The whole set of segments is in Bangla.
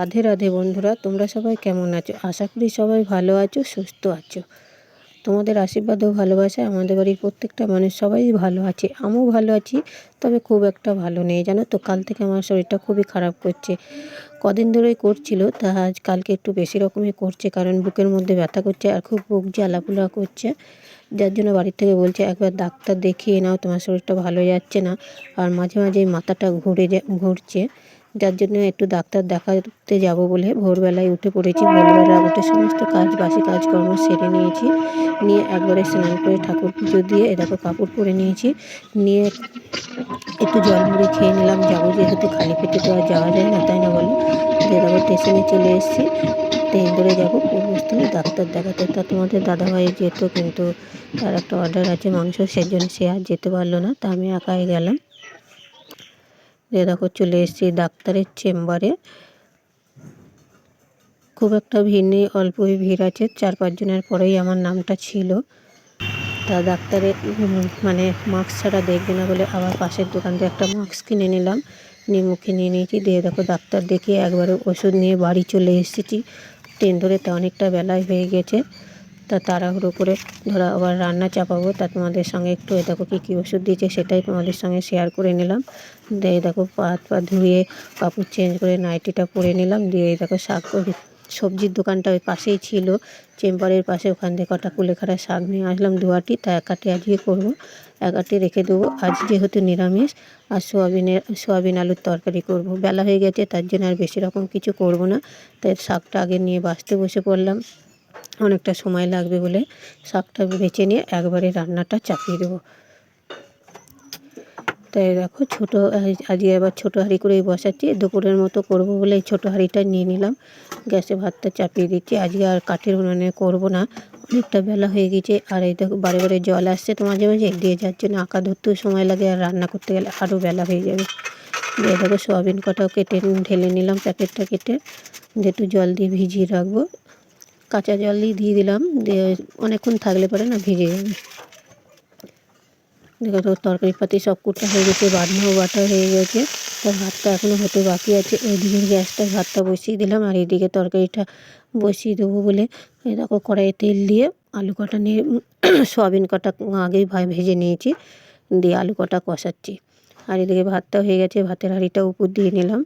রাধে রাধে বন্ধুরা, তোমরা সবাই কেমন আছো? আশা করি সবাই ভালো আছো, সুস্থ আছো। তোমাদের আশীর্বাদ ও ভালোবাসায় আমাদের বাড়ির প্রত্যেকটা মানুষ সবাই ভালো আছে। আমিও ভালো আছি, তবে খুব একটা ভালো নেই। জানো তো, কাল থেকে আমার শরীরটা খুবই খারাপ করছে। কদিন ধরেই করছিল, তা আজ কালকে একটু বেশি রকমই করছে, কারণ বুকের মধ্যে ব্যথা করছে আর খুব বুক জ্বালাপোলা করছে। যার জন্য বাড়ির থেকে বলছে, একবার ডাক্তার দেখিয়ে নাও, তোমার শরীরটা ভালো যাচ্ছে না। আর মাঝে মাঝে মাথাটা ঘুরে ঘুরছে। যার জন্য একটু ডাক্তার দেখাতে যাব বলে ভোরবেলায় উঠে পড়েছি। ভোরবেলা উঠে সমস্ত কাজ, বাসি কাজকর্ম সেরে নিয়েছি। নিয়ে একবারে স্নান করে ঠাকুর পুজো দিয়ে এরকম কাপড় পরে নিয়েছি। নিয়ে একটু জল মুড়ি খেয়ে নিলাম। যাব যেহেতু খালি পেটে তো আর যাওয়া যায় না, তাই না বলো? এরকম স্টেশনে চলে এসেছি। ট্রেন ধরে যাব, পূর্বস্থলী ডাক্তার দেখাতে। তা তোমাদের দাদাভাই যেত, কিন্তু তার একটা অর্ডার আছে মাংস সেই জন্য সে আর যেতে পারল না। তা আমি একাই গেলাম। যে দেখো চলে এসেছি ডাক্তারের চেম্বারে। খুব একটা ভিড় নেই অল্পই ভিড় আছে, চার পাঁচজনের পরেই আমার নামটা ছিল। তা ডাক্তারের মানে মাস্ক ছাড়া দেখবে না বলে আবার পাশের দোকান থেকে একটা মাস্ক কিনে নিলাম, নিয়ে মুখে নিয়ে নিয়েছি। দিয়ে দেখো ডাক্তার দেখিয়ে একবারে ওষুধ নিয়ে বাড়ি চলে এসেছি। ট্রেন ধরে তা অনেকটা বেলায় হয়ে গেছে। তা তাড়াহুড়ো করে ধরো, আবার রান্না চাপাবো। তা তোমাদের সঙ্গে একটু, এ দেখো কী কী ওষুধ দিয়েছে সেটাই তোমাদের সঙ্গে শেয়ার করে নিলাম। দিয়ে দেখো হাত পা ধুয়ে কাপড় চেঞ্জ করে নাইটিটা পরে নিলাম। দিয়ে দেখো, শাক সবজির দোকানটা ওই পাশেই ছিল। চেম্বারের পাশে ওখান থেকে কটা কুলেখাড়া শাক নিয়ে আসলাম দুয়াটি তা একাটি আজকে করব। একাটি রেখে দেবো। আজ যেহেতু নিরামিষ, আর সোয়াবিনের, সোয়াবিন আলুর তরকারি করব। বেলা হয়ে গেছে, তার জন্য আর বেশি রকম কিছু করব না। তাই শাকটা আগে নিয়ে বাঁচতে বসে পড়লাম। অনেকটা সময় লাগবে বলে শাকটা বেছে নিয়ে একবারে রান্নাটা চাপিয়ে দেবো। তাই দেখো ছোটো আজকে আবার ছোটো হাঁড়ি করেই বসাচ্ছি। দুপুরের মতো করব বলে এই ছোটো হাঁড়িটা নিয়ে নিলাম। গ্যাসে ভাতটা চাপিয়ে দিচ্ছি। আজকে আর কাঠের উনুনে করব না। অনেকটা বেলা হয়ে গেছে। আর এই দেখো বারে বারে জল আসছে তো মাঝে মাঝে দিয়ে যার জন্য আঁকা ধরতেও সময় লাগে আর রান্না করতে গেলে আরও বেলা হয়ে যাবে। দিয়ে দেখো সোয়াবিন কটাও কেটে ঢেলে নিলাম প্যাকেটটা কেটে। দিয়ে একটু জল দিয়ে ভিজিয়ে রাখব। কাঁচা জলই দিয়ে দিলাম। দিয়ে অনেকক্ষণ থাকলে পরে না ভিজে যাবে। দেখো তো তরকারি পাতি সব কুটা হয়ে গেছে, বাটনাও বাটা হয়ে গেছে। তার ভাতটা এখনও হতে বাকি আছে। ওইদিকে গ্যাসটা ভাতটা বসিয়ে দিলাম আর এইদিকে তরকারিটা বসিয়ে দেবো বলে। দেখো কড়াইয়ে তেল দিয়ে আলু কটা নিয়ে সয়াবিন কটা আগেই ভেজে নিয়েছি। দিয়ে আলু কটা কষাচ্ছি। আর এদিকে ভাতটা হয়ে গেছে, ভাতের হাঁড়িটা উপর দিয়ে নিলাম।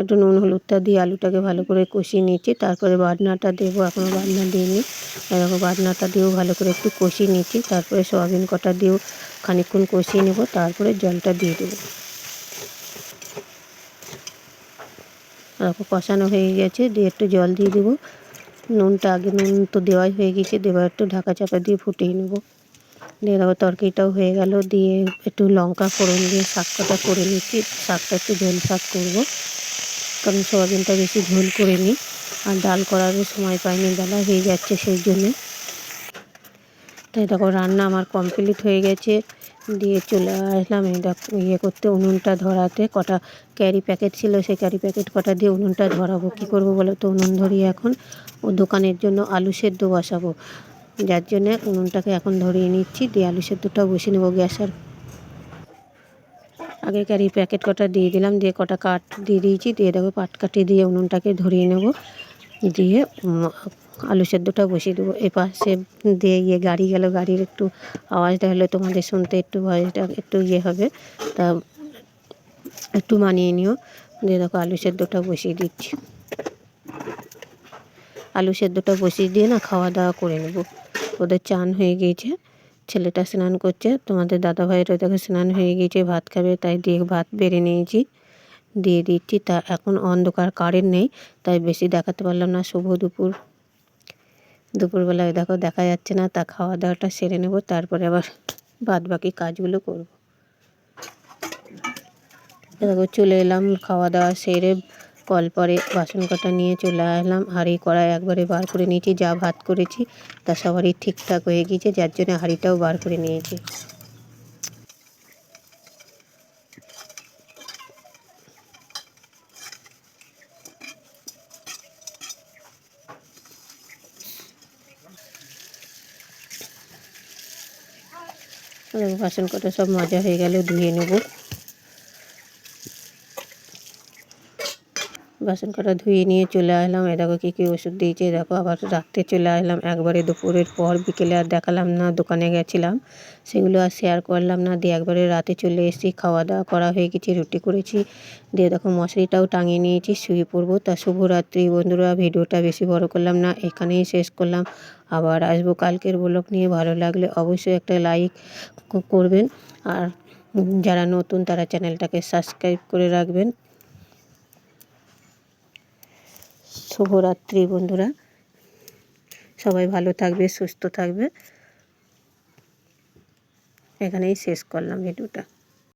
একটু নুন হলুদটা দিয়ে আলুটাকে ভালো করে কষিয়ে নিচ্ছি। তারপরে বাটনাটা দেবো এখনও বাটনা দিইনি। এরকম বাটনাটা দিয়েও ভালো করে একটু কষিয়ে নিচ্ছি। তারপরে সয়াবিন কটা দিয়েও খানিকক্ষণ কষিয়ে নেব, তারপরে জলটা দিয়ে দেবো। এরকম কষানো হয়ে গেছে, দিয়ে একটু জল দিয়ে দেবো। নুনটা আগে, নুন তো দেওয়াই হয়ে গেছে দেওয়া একটু ঢাকা চাপা দিয়ে ফুটিয়ে নেব। দিয়ে দেবো তরকারিটাও হয়ে গেল, দিয়ে একটু লঙ্কা ফোড়ন দিয়ে শাক কটা করে নিচ্ছি। শাকটা একটু ঝোল শাক করব। কারণ সোয়াবিনটা বেশি ঝোল করে নিই। আর ডাল করারও সময় পাইনি বেলা হয়ে যাচ্ছে সেই জন্যে। তাই দেখো, রান্না আমার কমপ্লিট হয়ে গেছে। দিয়ে চলে আসলাম, এই দেখো ইয়ে করতে উনুনটা ধরাতে। কটা ক্যারি প্যাকেট ছিল, সেই ক্যারি প্যাকেট কটা দিয়ে উনুনটা ধরাবো। কী করব বলো তো? উনুন ধরিয়ে এখন। ও দোকানের জন্য আলু সেদ্ধ বসাবো। যার জন্যে উনুনটাকে এখন ধরিয়ে নিচ্ছি। দিয়ে আলু সেদ্ধটা বসিয়ে নেব গ্যাসের আগে ক্যারি প্যাকেট কটা দিয়ে দিলাম, দিয়ে কটা কাঠ দিয়ে দিয়েছি, দিয়ে দেবো পাট কাঠি দিয়ে উনুনটাকে ধরিয়ে নেব। দিয়ে আলু সেদ্ধটা বসিয়ে দেবো। এ পাশে দিয়ে ইয়ে গাড়ি গেল, গাড়ির একটু আওয়াজটা হলে, তোমাদের শুনতে একটু ভয়েসটা একটু ইয়ে হবে। তা একটু মানিয়ে নিও। দিয়ে দেখো আলু সেদ্ধটা বসিয়ে দিচ্ছি। আলু সেদ্ধটা বসিয়ে দিয়ে না খাওয়া দাওয়া করে নেব। ওদের চান হয়ে গিয়েছে। ছেলেটা স্নান করছে, তোমাদের দাদা ভাইয়েরও দেখো স্নান হয়ে গিয়েছে, ভাত খাবে, তাই দিয়ে ভাত বেড়ে নিয়েছি, দিয়ে দিচ্ছি, তা এখন অন্ধকার কারেন্ট নেই, তাই বেশি দেখাতে পারলাম না, শুভ দুপুর। দুপুরবেলায় দেখো দেখা যাচ্ছে না, তা খাওয়া দাওয়াটা সেরে নেব, তারপরে আবার বাদ বাকি কাজগুলো করব। দেখো চলে এলাম খাওয়া দাওয়া সেরে কল পরে বাসন কাটা নিয়ে চলে আসলাম। হাঁড়ি কড়াই একবারে বার করে নিয়েছি। যা ভাত করেছি, তা সবারই ঠিকঠাক হয়ে গিয়েছে। যার জন্য হাঁড়িটাও বার করে নিয়েছি। বাসন কটা সব মজা হয়ে গেলে ধুয়ে নেব। বাসন কটা ধুয়ে নিয়ে চলে আসলাম। এ দেখো কী কী ওষুধ দিয়েছে। দেখো আবার রাত্রে চলে আসলাম। একবারে দুপুরের পর বিকেলে আর দেখালাম না, দোকানে গেছিলাম। সেগুলো আর শেয়ার করলাম না। দিয়ে একবারে রাতে চলে এসেছি। খাওয়া দাওয়া করা হয়ে গেছে, রুটি করেছি। দিয়ে দেখো মশারিটাও টাঙিয়ে নিয়েছি, শুয়ে পড়ব। তা শুভরাত্রি বন্ধুরা, ভিডিওটা বেশি বড় করলাম না, এখানেই শেষ করলাম। আবার আসব কালকের ব্লগ নিয়ে। ভালো লাগলে অবশ্যই একটা লাইক করবেন। আর যারা নতুন, তারা চ্যানেলটাকে সাবস্ক্রাইব করে রাখবেন। শুভরাত্রি বন্ধুরা। সবাই ভালো থাকবে সুস্থ থাকবে। এখানেই শেষ করলাম ভিডিওটা।